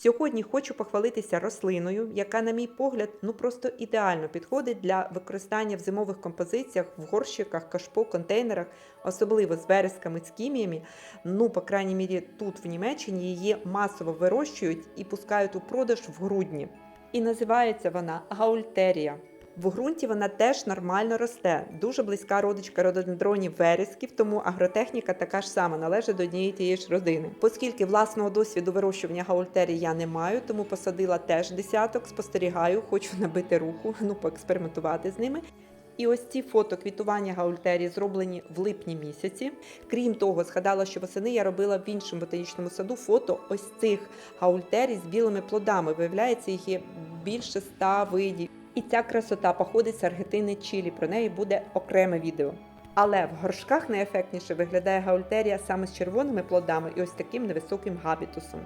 Сьогодні хочу похвалитися рослиною, яка, на мій погляд, ну просто ідеально підходить для використання в зимових композиціях, в горщиках, кашпо, контейнерах, особливо з вересками, з кіміями. Ну, по крайній мірі, тут в Німеччині її масово вирощують і пускають у продаж в грудні. І називається вона гаультерія. В ґрунті вона теж нормально росте, дуже близька родичка рододендронів вересків, тому агротехніка така ж сама належить до однієї тієї ж родини. Оскільки власного досвіду вирощування гаультерії я не маю, тому посадила теж десяток, спостерігаю, хочу набити руку, ну поекспериментувати з ними. І ось ці фото квітування гаультерії зроблені в липні місяці. Крім того, згадала, що восени я робила в іншому ботанічному саду фото ось цих гаультерій з білими плодами. Виявляється, їх є більше ста видів. І ця красота походить з Аргентини Чилі. Про неї буде окреме відео. Але в горшках найефектніше виглядає гаультерія саме з червоними плодами і ось таким невисоким габітусом.